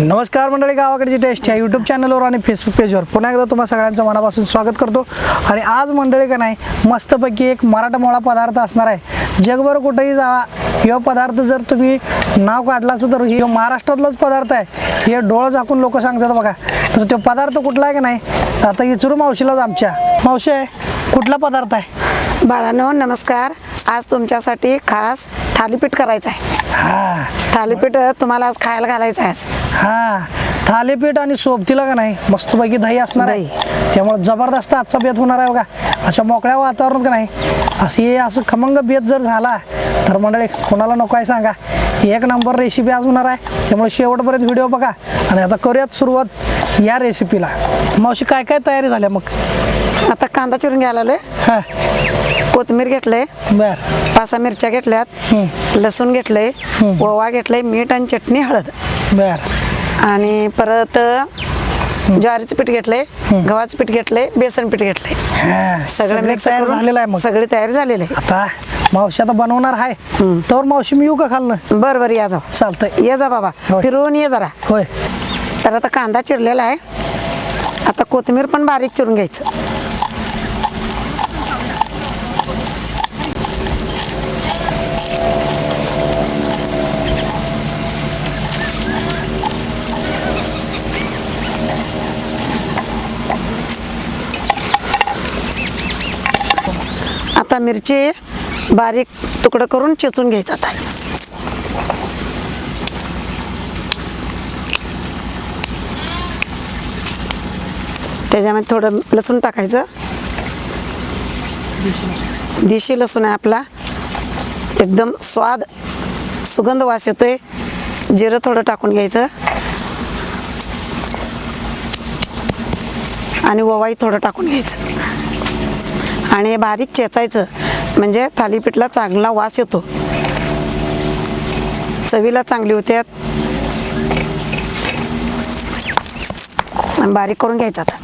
नमस्कार मंडळी गावाकडची टेस्ट या यूट्यूब चॅनलवर आणि फेसबुक पेजवर पुन्हा एकदा तुम्हा सगळ्यांचं मनापासून स्वागत करतो. आणि आज मंडळी का नाही मस्तपैकी एक मराठमोळा पदार्थ असणार आहे. जगभर कुठेही जावा हे पदार्थ जर तुम्ही नाव काढला असं तर हे महाराष्ट्रातलाच पदार्थ आहे. हे डोळं झाकून लोक सांगतात बघा. तर तो पदार्थ कुठला आहे का नाही आता इचरू मावशीलाच आमच्या. मावशी आहे कुठला पदार्थ आहे? बाळानो नमस्कार. आज तुमच्यासाठी खास थालीपीठ करायचं आहे हा. थालीपीठ तुम्हाला आज खायला घालायचं आहे आज. हा. थालीपीठ आणि सोबतीला का नाही? मस्तपैकी दही असणार आहे. त्यामुळे जबरदस्त आजचा बेत होणार आहे बघा. अशा मोकळ्या वातावरणात का नाही? असे असं खमंग बेत जर झाला तर मंडळी कोणाला नको आहे सांगा. एक नंबर रेसिपी आज होणार आहे. त्यामुळे शेवटपर्यंत व्हिडिओ बघा. आणि आता करूयात सुरुवात या रेसिपीला मावशी काय काय तयारी झाल्या मग? कांदा चिरून घ्यायला आलोय. हा. कोथिंबीर घेतलंय. बर. पाच सहा मिरच्या घेतल्यात. लसूण घेतलंय. ओवा घेतलंय मीठ आणि चटणी हळद. बर. आणि परत ज्वारीचं पीठ घेतलंय गव्हाचं पीठ घेतलंय बेसन पीठ घेतलंय. सगळं मिक्स तयार झालेलं आहे सगळी तयारी झालेली आहे. आता मावशी आता बनवणार आहे. तर मावशी मी येऊ का खाल्लं बरं बरं या जाऊ. चालतंय. ये जा बाबा. फिरवून ये जरा. होय. तर आता कांदा चिरलेला आहे. आता कोथिंबीर पण बारीक चिरून घ्यायचं. मिरची बारीक तुकडं करून चिचून घ्यायचा आता. त्याच्यामध्ये थोडं लसूण टाकायचं. देशी लसूण आहे आपला. एकदम स्वाद सुगंध वास येतोय. जिरं थोडं टाकून घ्यायचं. आणि ओवाई थोडं टाकून घ्यायचं. आणि हे बारीक चेचायचं. म्हणजे थालीपीठला चांगला वास येतो. चवीला चांगली होत्यात बारीक करून घ्यायचं आता.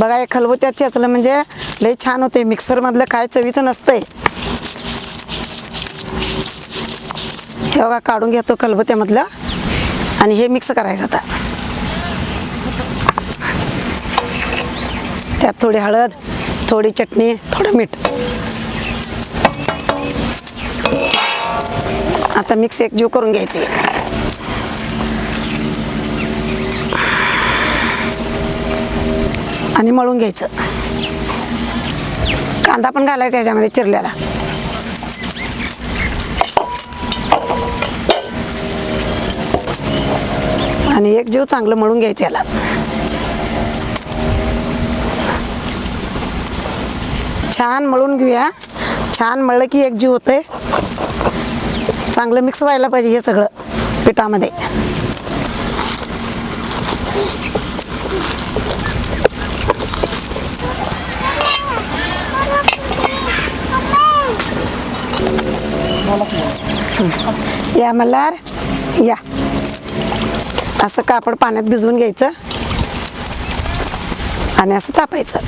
बघा हे खलबत्यात चेचलं म्हणजे लई छान होते मिक्सरमधलं काय चवीचं नसतंय. हे बघा काढून घेतो खलबत्यामधलं. आणि हे मिक्स करायचं आता. त्यात थोडी हळद थोडी चटणी थोडं मीठ. आता मिक्स एकजीव करून घ्यायची. आणि मळून घ्यायचं. कांदा पण घालायचा याच्यामध्ये चिरल्याला आणि एक जीव चांगलं मळून घ्यायचं याला. छान मळून घेऊया. छान मळलं की एक जीव होतंय. चांगलं मिक्स व्हायला पाहिजे हे सगळं पिठामध्ये. या मल्हार. या. असं कापड पाण्यात भिजवून घ्यायचं. आणि असं तापायचं.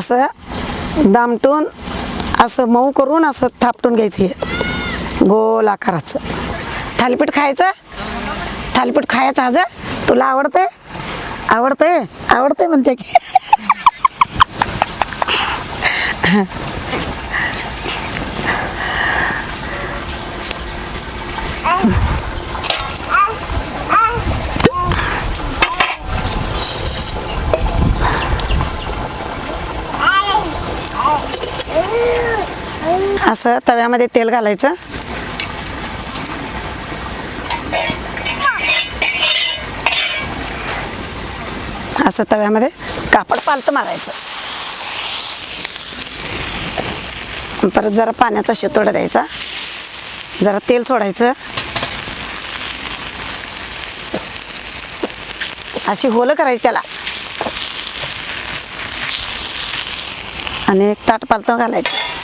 असं दामटून असं मऊ करून असं थापटून घ्यायचं हे. गोल आकाराचं. थालीपीठ खायचं? थालीपीठ खायचं आज? तुला आवडतंय? आवडतंय? आवडतंय म्हणते की. असं तव्यामध्ये तेल घालायचं. असं तव्यामध्ये कापड पालतं मारायचं. परत जरा पाण्याचा शितोडा द्यायचा. जरा तेल सोडायचं. अशी होलं करायची त्याला. आणि एक ताट पालतं घालायचं.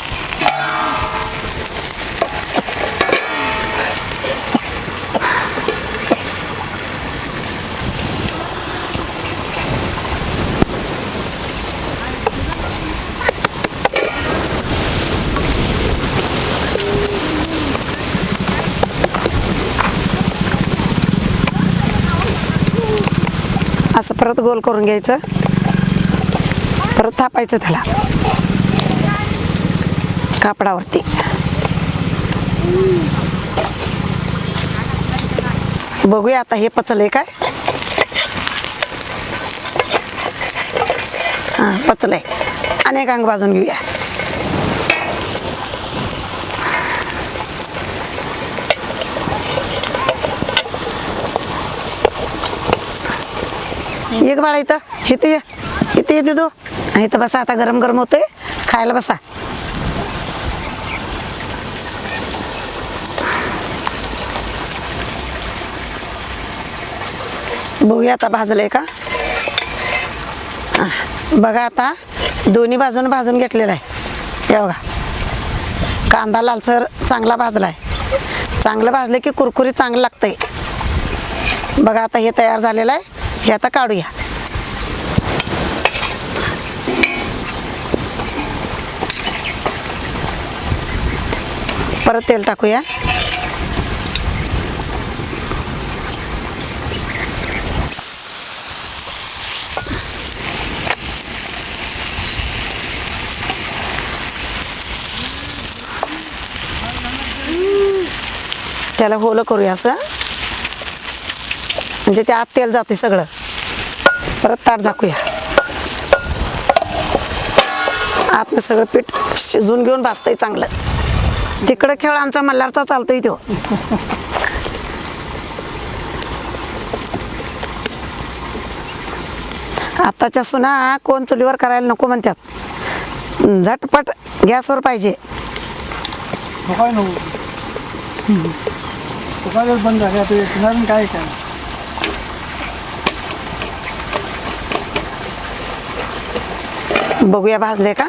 परत गोल करून घ्यायचं. परत थापायचं त्याला. कापडावरती. बघूया आता हे पचलंय काय? हां पचलंय. अनेक अंग भाजून घेऊया. एक बाळा इथं. इथे ये. इथे ये दिदू. इथं बसा आता गरम गरम होते खायला बसा. बघूया आता भाजलंय का? बघा आता. दोन्ही बाजून भाजून घेतलेला आहे. हे बघा. कांदा लालसर चांगला भाजला आहे चांगलं भाजलं की कुरकुरीत चांगलं लागतंय. बघा आता हे तयार झालेलं आहे. हे आता काढूया. परत तेल टाकूया. त्याला होलं करूया असं. म्हणजे ते आत तेल जाते सगळं. परत ताट झाकूया. आतनं सगळं पीठ शिजून घेऊन भाजतंय चांगलं. तिकडं खेळ आमचा मल्हारचा चालतोय तो. आताच्या सुना कोण चुलीवर करायला नको म्हणतात झटपट गॅसवर पाहिजे. काय काय बंद झाले आता येणार आणि काय काय बघूया भाजले का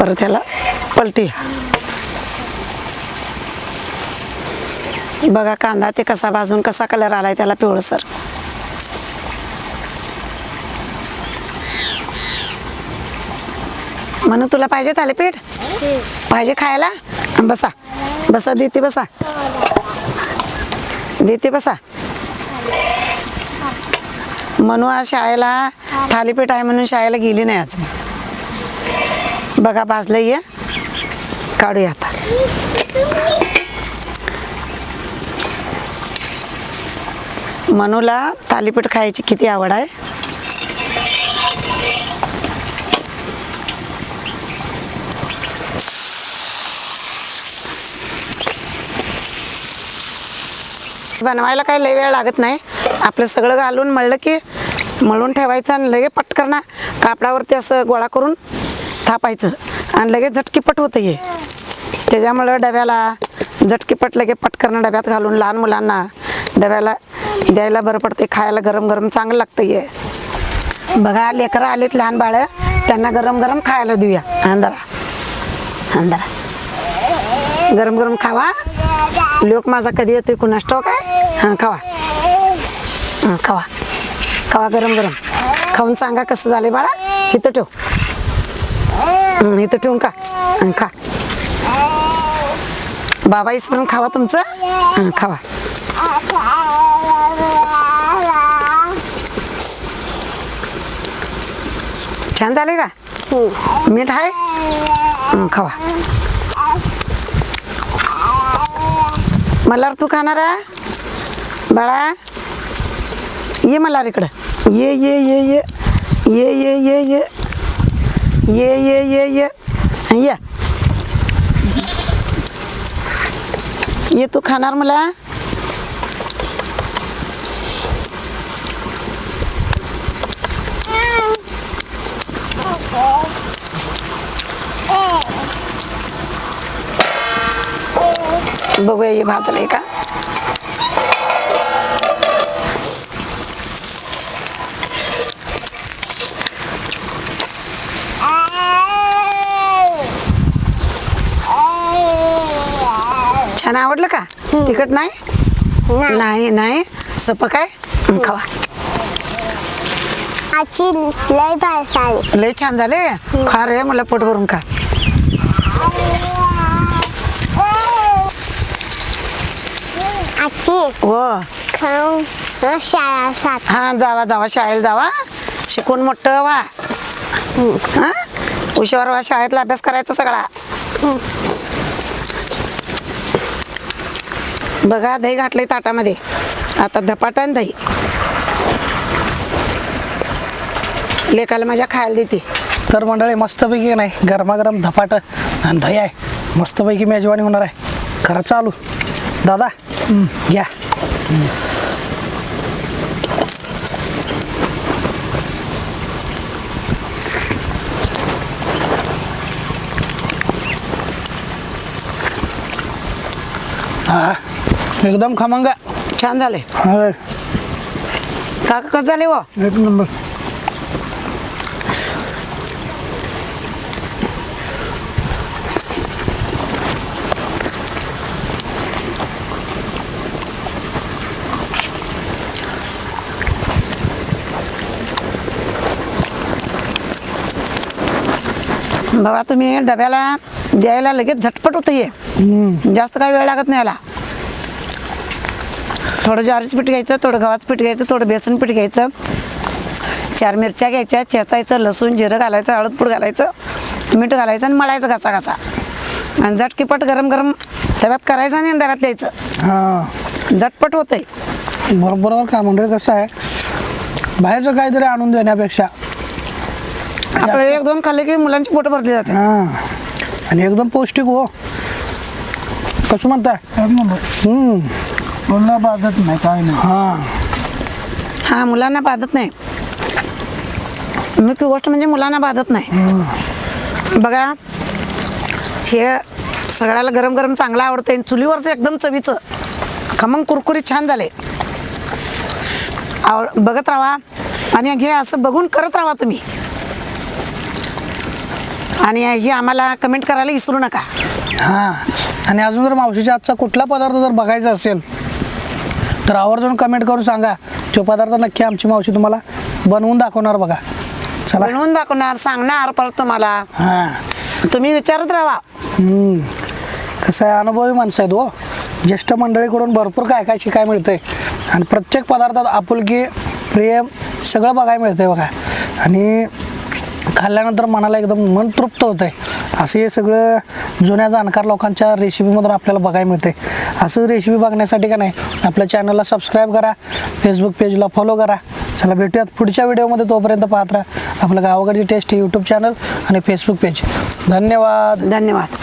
परत त्याला पलटी बघा कांदा ते कसा भाजून कसा कलर आलाय त्याला पिवळसर म्हणून तुला पाहिजे थालीपीठ पाहिजे खायला बसा बसा देते बसा. देते बसा. म्हणू आज शाळेला थालीपीठ आहे म्हणून शाळेला गेली नाही आज. बघा भाजलं ये काढूया आता. मनूला थालीपीठ खायची किती आवड आहे. बनवायला काही लय वेळ लागत नाही. आपलं सगळं घालून मळलं की मळून ठेवायचं आणि लगे पटकन ना कापडावरती असं गोळा करून थापायचं. आणि लगेच झटकीपट होतं हे. त्याच्यामुळं डब्याला झटकीपट लगे पटकन डब्यात घालून लहान मुलांना डब्याला द्यायला बरं पडते खायला गरम गरम चांगलं लागतं हे. बघा लेकरं आलेत लहान बाळं त्यांना गरम गरम खायला देऊया. अंधारा अंधारा गरम गरम खावा. लोक माझा कधी येतोय कुणास ठाऊक आहे? हां खावा. हां खावा. खावा गरम गरम. खाऊन सांगा कसं झाले बाळा. इथं ठेव. हं, इथं ठेवून का हं, खा. बाबा इसपर्यंत खावा तुमचं. हं, खावा. छान झाले का? मीठ आहे? हं, खावा. मल्हार तू खाणार बाळा ये मल्हार इकडं. ये ये ये ये. ये ये ये ये. ये ये ये ये. ये. ये तू खाणार मला? बघूया हे भाजलंय का? छान आवडलं का? तिखट नाही? नाही. नाही सप काय? हं, खावा. लय छान झाले? खा रे मला पोट भरून खा. हो. खाऊन हं, शाळा सात. हा जावा जावा शाळेला जावा. शिकून मोठं व्हा. हा? हुशार व्हा शाळेतला अभ्यास करायचा सगळा. बघा दही घातलंय ताटामध्ये. आता धपाटा आणि दही. लेकाला माझ्या खायला देते. तर मंडळी मस्तपैकी नाही गरमागरम धपाट आणि दही आहे. मस्तपैकी मेजवानी होणार आहे. खरं चालू. दादा घ्या हा एकदम खमंग. छान झाले काका कसं झाले व एक नंबर बघा तुम्ही डब्याला द्यायला लगेच झटपट होतं हे जास्त काय वेळ लागत नाही याला. थोडं ज्वारीचं पीठ घ्यायचं थोडं गव्हाचं पीठ घ्यायचं थोडं बेसन पीठ घ्यायचं. चार मिरच्या घ्यायच्या चेचायचं लसूण जिरं घालायचं हळदपूड घालायचं मीठ घालायचं आणि मळायचं घासा घासा आणि झटकीपट गरम गरम तव्यात करायचं आणि डब्यात द्यायचं हां. झटपट होतंय. बरोबर का मंडळी कसं आहे? बाहेरचं काहीतरी आणून देण्यापेक्षा आपल्याला एक दोन खाल्ले की मुलांची पोटं भरली जाते. हां. आणि एकदम पौष्टिक हो. कसं म्हणताय? हम्म. कोणाला बाधत नाही काय नाही. हां. हा मुलांना बाधत नाही. मुख्य गोष्ट म्हणजे मुलांना बाधत नाही. बघा हे सगळ्याला गरम गरम चांगलं आवडतं आणि चुलीवरचं एकदम चवीचं. खमंग कुरकुरीत छान झाले. आव बघत राहा. आणि हे असं बघून करत राहा तुम्ही. आणि हे आम्हाला कमेंट करायला विसरू नका. हां. आणि अजून जर मावशीच्या आजचा कुठला पदार्थ जर बघायचा असेल तर आवर्जून कमेंट करून सांगा. तो पदार्थ नक्की आमची मावशी तुम्हाला बनवून दाखवणार बघा. चला. बनवून दाखवणार सांगणार परत तुम्हाला. हां. तुम्ही विचारत राहा. कसं आहे अनुभवी माणसं आहेत हो. ज्येष्ठ मंडळीकडून भरपूर काय काय शिकायला मिळतंय. आणि प्रत्येक पदार्थात आपुलकी प्रेम सगळं बघायला मिळतंय बघा. आणि खाल्ल्यानंतर मनाला एकदम मन तृप्त होतं आहे असं हे सगळं जुन्या जाणकार लोकांच्या रेसिपीमधून आपल्याला बघायला मिळते असं रेसिपी बघण्यासाठी का नाही आपल्या चॅनलला सबस्क्राईब करा फेसबुक पेजला फॉलो करा. चला भेटूयात पुढच्या व्हिडिओमध्ये तोपर्यंत पाहत राहा आपलं गावाकडची टेस्ट यूट्यूब चॅनल आणि फेसबुक पेज धन्यवाद. धन्यवाद.